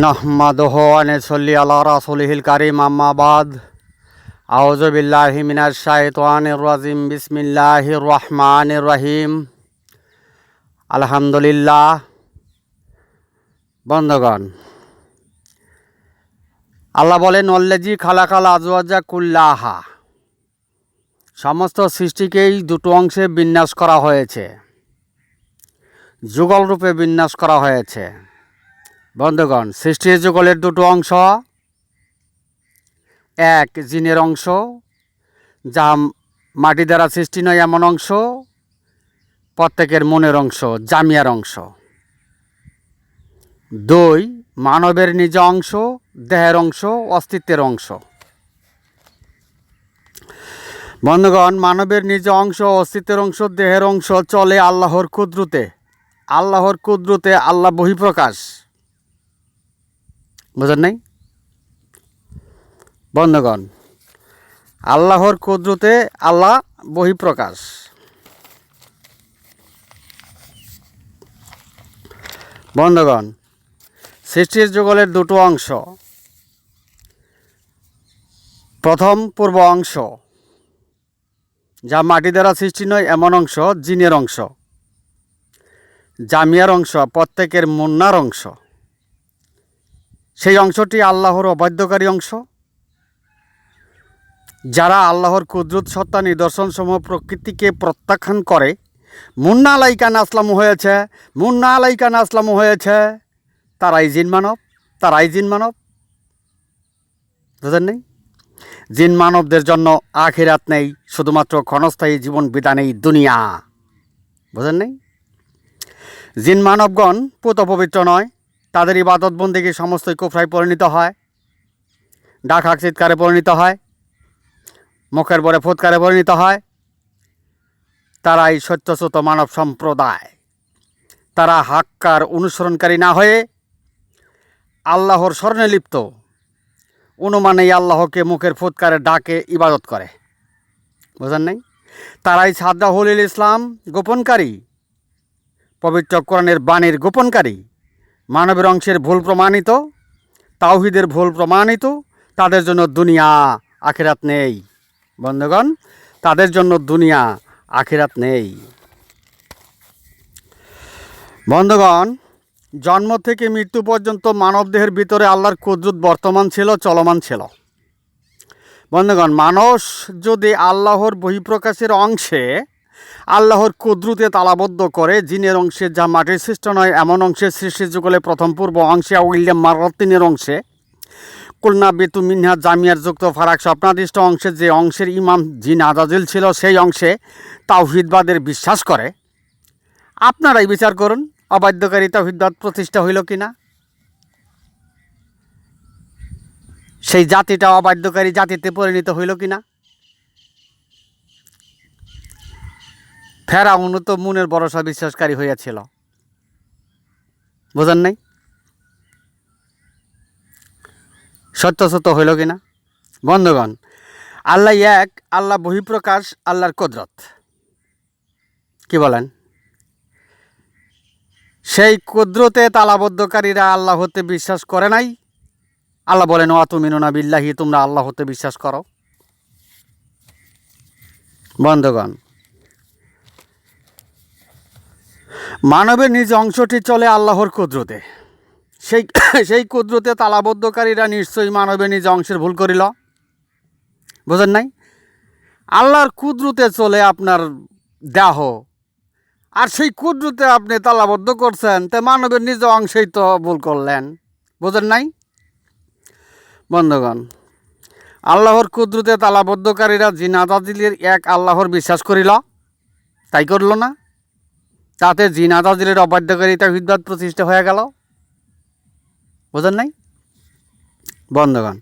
নাহমাদহ আনেসল্লি আল্লাহ রাসুলহিল কারিম আম্মাবাদ আউজবিল্লাহি মিনাজ শাহতানির রাজিম বিসমিল্লাহির রহমানির রহিম আলহামদুলিল্লাহ। বন্ধগণ, আল্লাহ বলেন অল্লেজি খালাকাল আজওয়াজা কুল্লাহা। সমস্ত সৃষ্টিকেই দুটো অংশে বিন্যাস করা হয়েছে। যুগল রূপে বিন্যাস করা হয়েছে। বন্ধুগণ সৃষ্টির যুগলের দুটো অংশ। এক, জিনের অংশ, যা মাটি দ্বারা সৃষ্টি নয় এমন অংশ। প্রত্যেকের মনের অংশ, জামিয়ার অংশ। দুই, মানবের নিজ অংশ, দেহের অংশ, অস্তিত্বের অংশ। বন্ধুগণ, মানবের নিজ অংশ, অস্তিত্বের অংশ, দেহের অংশ চলে আল্লাহর কুদরতে। আল্লাহর কুদরতে আল্লাহ বহিঃপ্রকাশ। বুঝেন নাই? বন্ধগণ, আল্লাহর কুদরতে আল্লাহ বহিঃপ্রকাশ। বন্ধগণ, সৃষ্টির যুগলের দুটো অংশ। প্রথম পূর্ব অংশ, যা মাটি দ্বারা সৃষ্টি নয়, এমন অংশ, জিনের অংশ। জামিয়ার অংশ, প্রত্যেকের মুন্নার অংশ। সেই অংশটি আল্লাহর অবাধ্যকারী অংশ। যারা আল্লাহর কুদরত সত্তা নিদর্শনসমূহ প্রকৃতিকে প্রত্যাখ্যান করে, মুন্না আলাইকান আসলামু হয়েছে, মুন্না আলাইকান আসলামু হয়েছে। তারাই জিন মানব, তারাই জিন মানব। বুঝেন নেই? জিন মানবদের জন্য আখিরাত নেই, শুধুমাত্র ক্ষণস্থায়ী জীবন বিধানেই দুনিয়া। বুঝেন নেই? জিন মানবগণ পুত পবিত্র নয় তাদের ইবাদত বন্দিকে সমস্তই কুফরায় পরিণত হয়, ডাক হাক চিৎকারে পরিণত হয় মুখের বরে ফুৎকারে পরিণত হয়। তারা তারাই সত্যশ্রুত মানব সম্প্রদায়। তারা হাক্কার অনুসরণকারী না হয়ে আল্লাহর স্মরণে লিপ্ত। অনুমানেই আল্লাহকে মুখের ফুৎকারে ডাকে, ইবাদত করে। বোঝেন নাই? তারাই সাদ্দাহুল ইসলাম গোপনকারী, পবিত্র কোরআনের বাণীর গোপনকারী। মানবের অংশের ভুল প্রমাণিত, তাওহিদের ভুল প্রমাণিত, তাদের জন্য দুনিয়া আখেরাত নেই। বন্ধুগণ, তাদের জন্য দুনিয়া আখেরাত নেই। বন্ধুগণ, জন্ম থেকে মৃত্যু পর্যন্ত মানবদেহের ভিতরে আল্লাহর কুদরত বর্তমান ছিল, চলমান ছিল। বন্ধুগণ, মানুষ যদি আল্লাহর বহিঃপ্রকাশের অংশে আল্লাহর কুদরতে তালাবদ্ধ করে, জিনের অংশে যা মাটির সৃষ্ট নয়, এমন অংশে সৃষ্টি যুগলে প্রথম পূর্ব অংশে উইলিয়াম মার্তিনের অংশে। কুলনা বেতু মিনহা জামিয়ার যুক্ত ফারাক স্বপ্নাদিষ্ট অংশে, যে অংশের ইমাম জিন আজাজিল ছিল, সেই অংশে তাওহিদবাদের বিশ্বাস করে। আপনারাই বিচার করুন, অবাধ্যকারী তাওহিদবাদ প্রতিষ্ঠা হইল কি না সেই জাতিটা অবাধ্যকারী জাতিতে পরিণত হইল কি না ফেরাউন তো মনের ভরসা বিশ্বাসকারী হইয়াছিল। বোঝেন নাই? সত্য সত্য হইল কিনা? বন্ধুগণ, আল্লাহ এক, আল্লাহ বহিঃপ্রকাশ, আল্লাহর কুদরত। কি বলেন? সেই কুদরতে তালাবদ্ধকারীরা আল্লাহ হতে বিশ্বাস করে নাই। আল্লাহ বলেন ও তুমিনুনা বিল্লাহি তোমরা আল্লাহ হতে বিশ্বাস করো। বন্ধুগণ মানবের নিজ অংশটি চলে আল্লাহর কুদরতে। সেই সেই কুদরতে তালাবদ্ধকারীরা নিশ্চয়ই মানবের নিজ অংশের ভুল করিল। বুঝেন নাই? আল্লাহর কুদরতে চলে আপনার দেহ। আর সেই কুদরতে আপনি তালাবদ্ধ করছেন, তে মানবের নিজ অংশেই তো ভুল করলেন। বোঝেন নাই? বন্ধুগণ, আল্লাহর কুদরতে তালাবদ্ধকারীরা জিনাদাদিলের এক আল্লাহর বিশ্বাস করিল। তাই করল না? তাতে জিনাদাদিলের অবাধ্যকারিতা হিদবাদ প্রতিষ্ঠা হয়ে গেল। বোঝেন নাই? বন্ধগণ,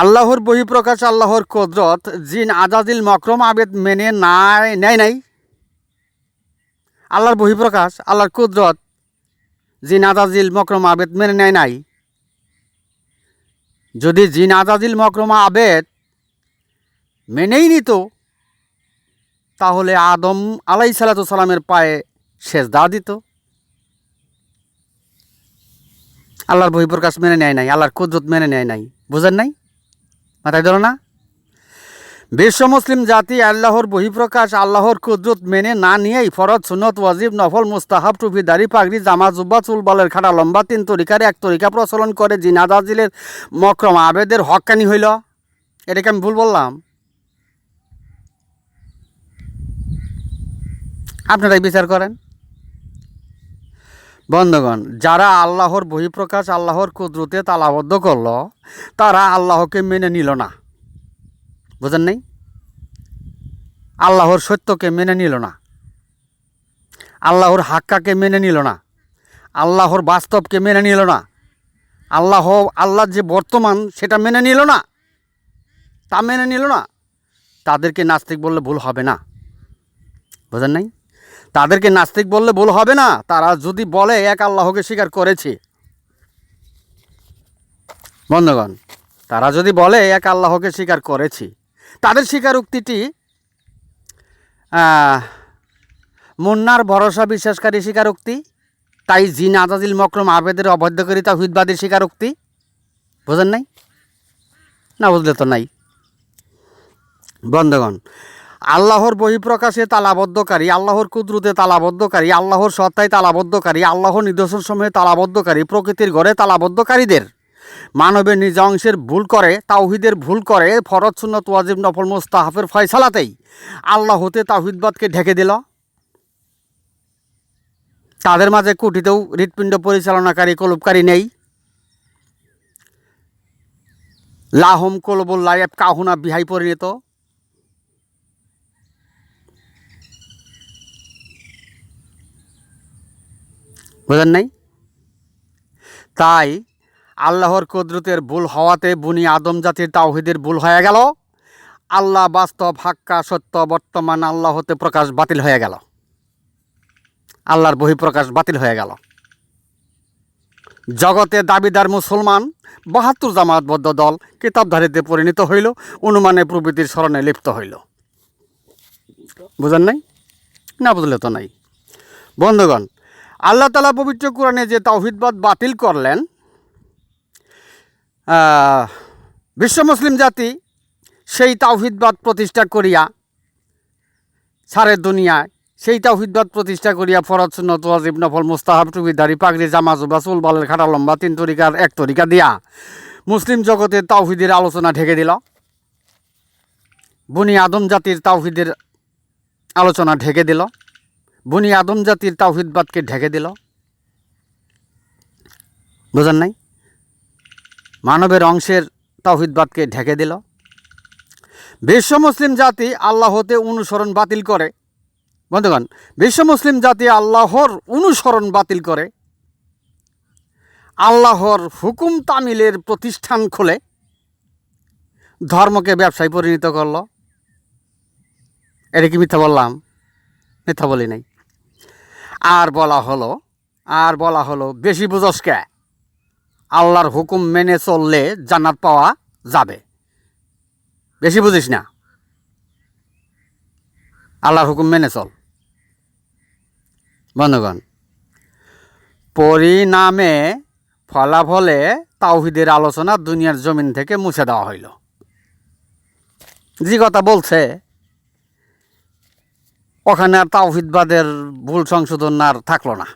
আল্লাহর বহিঃপ্রকাশ, আল্লাহর কদরত, জিন আজাদিল মকরম আবেদ মেনে নাই, নেয় নাই। আল্লাহর বহিঃপ্রকাশ, আল্লাহর কুদরত, জিন আজাজিল মকরম আবেদ মেনে নেয় নাই। যদি জিন আজাজিল মকরমা আবেদ মেনেই নিত, তাহলে আদম আলাই সালামের পায়ে সেজদা দিত। আল্লাহর বহিঃপ্রকাশ মেনে নেয় নাই, আল্লাহর কুদরত মেনে নেয় নাই। বুঝেন নাই? মাথায় ধরো না। বিশ্ব মুসলিম জাতি আল্লাহর বহিঃপ্রকাশ আল্লাহর কুদরত মেনে না নিয়েই ফরজ সুনত ওয়াজিব, নফল, মুস্তাহাব, টুপি, দাড়ি, পাগড়ি, জামা, জুব্বা, চুল, বলের খাটা লম্বা, তিন তরিকার, এক তরিকা প্রচলন করে জিনাদাজিলের মক্রম আবেদের হকানি হইল। এটাকে আমি ভুল বললাম? আপনারাই বিচার করেন। বন্ধগণ, যারা আল্লাহর বহিঃপ্রকাশ, আল্লাহর কুদরতে তালাবদ্ধ করল, তারা আল্লাহকে মেনে নিল না। বুঝেন নাই? আল্লাহর সত্যকে মেনে নিল না। আল্লাহর হাক্কাকে মেনে নিল না। আল্লাহর বাস্তবকে মেনে নিল না। আল্লাহ, আল্লাহর যে বর্তমান, সেটা মেনে নিল না। তা মেনে নিল না। তাদেরকে নাস্তিক বললে ভুল হবে না। বোঝেন নাই? তাদেরকে নাস্তিক বললে ভুল হবে না। তারা যদি বলে, এক আল্লাহকে স্বীকার করেছে। বন্ধগণ, তারা যদি বলে, এক আল্লাহকে স্বীকার করেছি, তাদের স্বীকারোক্তিটি মুন্নার ভরসা বিশ্বাসকারী স্বীকারোক্তি, তাই জিন আজাজিল মক্রম আবেদের অবৈধকারিতা হুইদবাদীর স্বীকারোক্তি। বোঝেন নাই? না, বুঝলে তো নাই। বন্ধগণ আল্লাহর বহিঃপ্রকাশে তালাবদ্ধকারী, আল্লাহর কুদরতে তালাবদ্ধকারী, আল্লাহর সত্তায় তালাবদ্ধকারী, আল্লাহর নিদর্শন সময়ে তালাবদ্ধকারী, প্রকৃতির ঘরে তালাবদ্ধকারীদের। মানবের নিজ অংশের ভুল করে, তাওহিদের ভুল করে, ফরজ সুন্নত ওয়াজিব নফল মুস্তাহাফের ফয়সালাতেই আল্লাহ হতে তাওহিদবাদকে ঢেকে দিল। তাদের মাঝে কুটিতেও হৃৎপিণ্ড পরিচালনাকারী কলুপকারী নেই। লাহম কলবুল লাইব কাহুনা বিহাই পরিণত। বুঝেন নাই? তাই আল্লাহর কুদরতের ভুল হওয়াতে বুনি আদম জাতির তাওহিদের ভুল হয়ে গেল। আল্লাহ বাস্তব, হাক্কা, সত্য, বর্তমান আল্লাহ হতে প্রকাশ বাতিল হয়ে গেল। আল্লাহর বহিঃপ্রকাশ বাতিল হয়ে গেল। জগতে দাবিদার মুসলমান বাহাত্তর জামাতবদ্ধ দল কিতাবধারীতে পরিণত হইল, অনুমানে প্রভৃতির স্মরণে লিপ্ত হইল। বুঝেন নাই? না বুঝলে তো নাই। বন্ধুগণ আল্লাহ তালা পবিত্র কোরআনে যে তাওহিদবাদ বাতিল করলেন বিশ্ব মুসলিম জাতি সেই তাওহিদবাদ প্রতিষ্ঠা করিয়া সারে দুনিয়ায় সেই তাওহিদবাদ প্রতিষ্ঠা করিয়া ফরজ সুন্নত ওয়াজিব নফল মুস্তাহাব টুবিদারি পাগড়ি জামা জুবা চুল, বালের খাটা লম্বা, তিন তরিকার, এক তরিকা দিয়া মুসলিম জগতে তাওহিদের আলোচনা ঢেকে দিল। বুনি আদম জাতির তাওহিদের আলোচনা ঢেকে দিল। বুনি আদম জাতির তাওহিদবাদকে ঢেকে দিল। বুঝেন নাই? মানবের অংশের তাওহিদবাদকে ঢেকে দিল। বিশ্ব মুসলিম জাতি আল্লাহতে অনুসরণ বাতিল করে। বন্ধুগণ, বিশ্ব মুসলিম জাতি আল্লাহর অনুসরণ বাতিল করে। আল্লাহর হুকুম তামিলের প্রতিষ্ঠান খুলে। ধর্মকে ব্যবসায় পরিণত করল। এটা কি মিথ্যা বললাম? মিথ্যা বলি নাই। আর বলা হলো, আর বলা হলো, বেশি বুঝস কে? আল্লাহর হুকুম মেনে চললে জান্নাত পাওয়া যাবে। বেশি বুঝিস না। আল্লাহর হুকুম মেনে চল। বন্ধুগণ, পরিণামে ফলাফলে তাওহিদের আলোচনা দুনিয়ার জমিন থেকে মুছে দেওয়া হইল। যে কথা বলছে ওখানে আর তাওহিদবাদের ভুল সংশোধন আর থাকল না।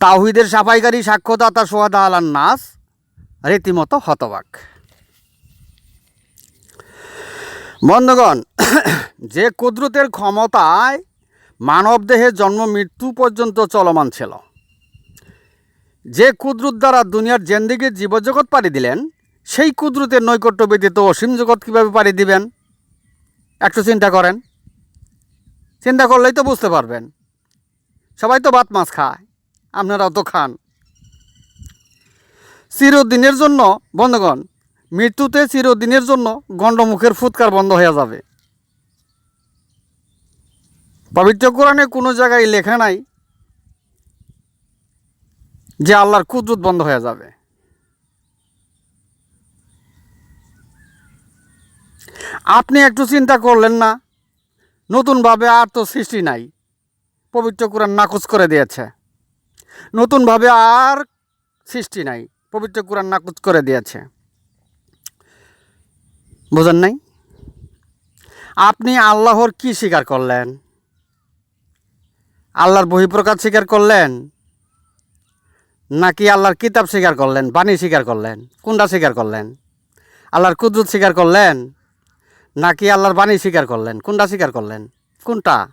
তাওহিদের সাফাইকারী সাক্ষ্যদাতা সোহাদা আলান নাস রীতিমতো হতবাক। বন্ধুগণ, যে কুদরতের ক্ষমতায় মানবদেহে জন্ম মৃত্যু পর্যন্ত চলমান ছিল, যে কুদরত দ্বারা দুনিয়ার জেন্দিগির জীবজগৎ পাড়ি দিলেন, সেই কুদরতের নৈকট্য ব্যতীত অসীম জগৎ কীভাবে পাড়ি দিবেন? একটু চিন্তা করেন। চিন্তা করলেই তো বুঝতে পারবেন। সবাই তো ভাত মাছ খায়, আপনারাও তো খান। চিরদিনের জন্য, বন্ধগণ, মৃত্যুতে চিরদিনের জন্য গণ্ডমুখের ফুৎকার বন্ধ হয়ে যাবে। পবিত্র কোরআনে কোনো জায়গায় লেখা নাই যে আল্লাহর কুদরত বন্ধ হয়ে যাবে। আপনি একটু চিন্তা করলেন না। নতুনভাবে আর তো সৃষ্টি নাই। পবিত্র কোরআন নাকচ করে দিয়েছে। নতুনভাবে আর সৃষ্টি নাই। পবিত্র কোরআন নাকুচ করে দিয়েছে। বুঝেন নাই? আপনি আল্লাহর কি স্বীকার করলেন? আল্লাহর বহিঃপ্রকাশ স্বীকার করলেন? নাকি আল্লাহর কিতাব স্বীকার করলেন? বাণী স্বীকার করলেন? কোনটা স্বীকার করলেন? আল্লাহর কুদরত স্বীকার করলেন? নাকি আল্লাহর বাণী স্বীকার করলেন? কোনটা স্বীকার করলেন? কোনটা?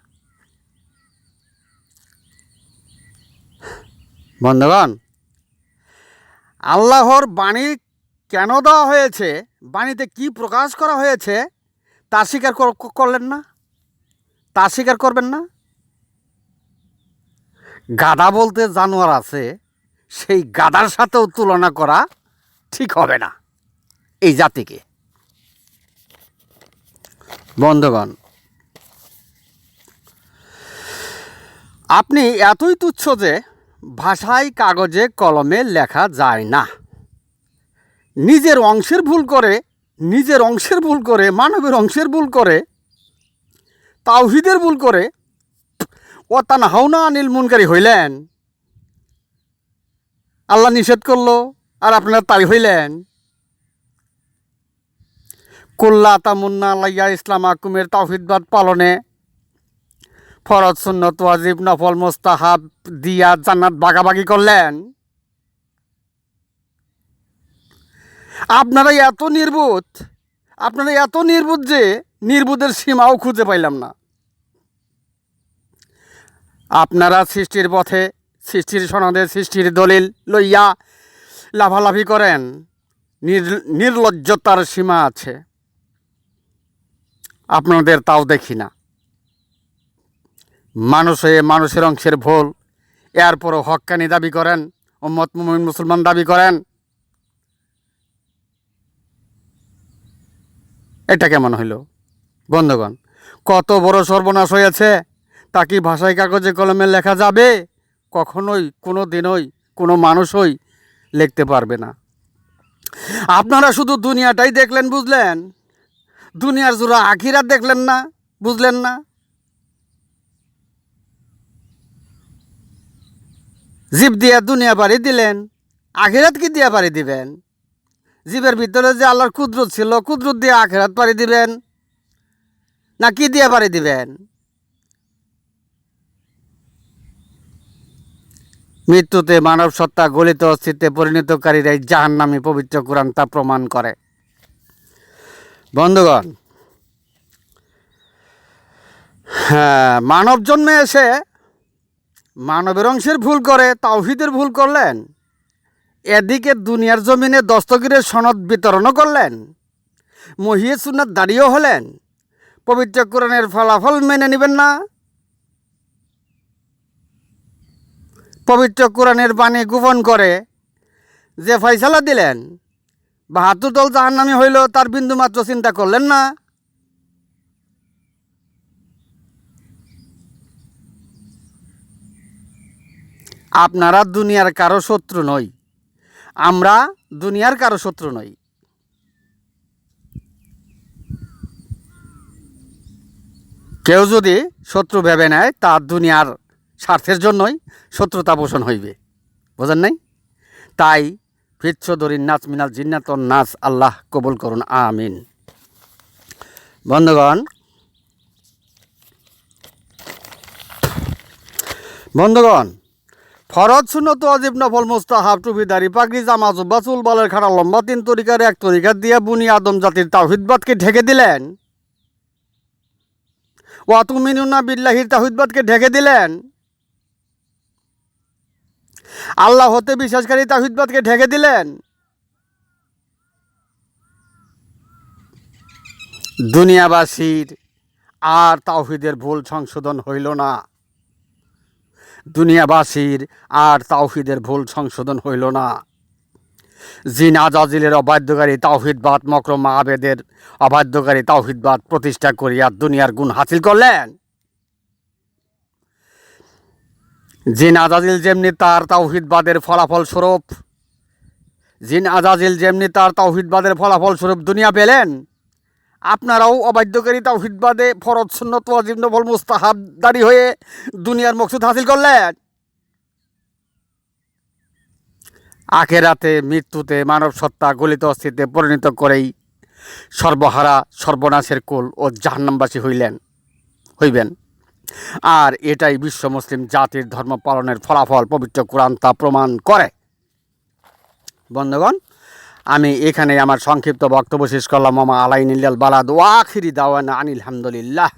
বন্ধুগণ, আল্লাহর বাণী কেন দেওয়া হয়েছে? বাণীতে কি প্রকাশ করা হয়েছে? তা স্বীকার কর- করলেন না? তা স্বীকার করবেন না? গাদা বলতে জানোয়ার আছে, সেই গাদার সাথেও তুলনা করা ঠিক হবে না। এই জাতিকে। বন্ধুগণ, আপনি এতই তুচ্ছ যে ভাষায় কাগজে কলমে লেখা যায় না। নিজের অংশের ভুল করে, নিজের অংশের ভুল করে, মানবের অংশের ভুল করে, তাওহিদের ভুল করে, ও তান হাওনা আনিল মুনকারী হইলেন। আল্লাহ নিষেধ করল, আর আপনারা তাই হইলেন। কুল্লা তামুন্না লাইয়া ইসলাম আকুমের তাওহিদবাদ পালনে। ফরজ সুন্নত ওয়াজিব নফল মোস্তাহাব দিয়া জান্নাত বাগাবাগি করলেন। আপনারা এত নির্বোধ, আপনারা এত নির্বোধ যে নির্বোধের সীমাও খুঁজে পাইলাম না। আপনারা সৃষ্টির পথে, সৃষ্টির সনদে সৃষ্টির দলিল লইয়া লাভালাভি করেন। নির- নির্লজ্জতার সীমা আছে। আপনাদের তাও দেখি না। মানুষ হয়ে মানুষের অংশের ভুল এরপরও হক্কানি দাবি করেন, উম্মত মুমিন মুসলমান দাবি করেন। এটা কেমন হইল? বন্ধুগণ, কত বড় সর্বনাশ হয়েছে, তা কি ভাষায় কাগজে কলমে লেখা যাবে? কখনোই, কোনো দিনই, কোনো মানুষই লিখতে পারবে না। আপনারা শুধু দুনিয়াটাই দেখলেন, বুঝলেন? দুনিয়ার জোড়া আখিরাত দেখলেন না, বুঝলেন না? জীব দিয়া দুনিয়া পাড়ি দিলেন, আখেরাত কি দিয়া পাড়ি দিবেন? জীবের ভিতরে যে আল্লাহর কুদরত ছিল, কুদরত দিয়ে আখেরাত পাড়ি দিবেন? না কি দিয়া পাড়ি দিবেন? মৃত্যুতে মানব সত্তা গলিত অস্তিত্বে জাহান নামে পবিত্র কোরআন তা প্রমাণ করে। বন্ধুগণ হ্যাঁ মানব জন্মে এসে মানবের অংশের ভুল করে, তাওহিদের ভুল করলেন, এদিকে দুনিয়ার জমিনে দস্তগিরের সনদ বিতরণও করলেন, মহিয়ে সুন্নাত দাঁড়িয়েও হলেন, পবিত্র কোরআনের ফলাফল মেনে নেবেন না। পবিত্র কোরআনের বাণী গোপন করে যে ফয়সালা দিলেন বাহাত্তর দল জাহান্নামি হইল তার বিন্দুমাত্র চিন্তা করলেন না। আপনারা দুনিয়ার কারও শত্রু নই। আমরা দুনিয়ার কারও শত্রু নই। কেউ যদি শত্রু ভেবে নেয় তার দুনিয়ার স্বার্থের জন্যই শত্রুতা পোষণ হইবে। বোঝেন নাই? তাই ফিচ্ছ দরিন নাচ মিনাল জিন্নাতন নাচ আল্লাহ কবুল করুন, আমিন। বন্ধুগণ বন্ধুগণ, ফরজ, সুন্নত অজিব নফল, মুস্তাহাব টুপি দাড়ি পাগড়ি জামা জুব্বা চুল বালের খাড়া, লম্বা তিন তরিকার, এক তরিকার দিয়ে বুনি আদম জাতির তাহিদবাদকে ঢেকে দিলেন? ওয়াতুমিনুনা বিল্লাহির তাহিদবাদকে ঢেকে দিলেন? আল্লাহ হতে বিশ্বাসকারী তাহিদবাদকে ঢেকে দিলেন। দুনিয়াবাসীর আর তাওহিদের ভুল সংশোধন হইল না। দুনিয়াবাসীর আর তাওহিদের ভুল সংশোধন হইল না। জিন আজাজিলের অবাধ্যকারী তাওহিদবাদ মকরম আবেদের অবাধ্যকারী তাওহিদবাদ প্রতিষ্ঠা করিয়া দুনিয়ার গুণ হাসিল করলেন। জিন আজাজিল যেমনি তার তাওহিদবাদের ফলাফল স্বরূপ জিন আজাজিল যেমনি তার তাওহিদবাদের ফলাফল স্বরূপ দুনিয়া পেলেন, আপনারাও অবাধ্যকারী তাওহিদবাদে ফরজ সুন্নত ওয়াজিব নফল মুস্তাহাব দাঁড়ি হয়ে দুনিয়ার মকসুদ হাসিল করলেন। আখেরাতে মৃত্যুতে মানব সত্তা গলিত অস্থিতে পরিণত করেই সর্বহারা, সর্বনাশের কুল ও জাহান্নামবাসী হইলেন, হইবেন। আর এটাই বিশ্ব মুসলিম জাতির ধর্ম পালনের ফলাফল, পবিত্র কোরআন তা প্রমাণ করে। বন্ধুগণ, আমি এখানে আমার সংক্ষিপ্ত বক্তব্য শেষ করলাম। মামা আলাইনিল্লাল বালাদ ওয়াখিরি দাওয়ান আনিল হামদুলিল্লাহ।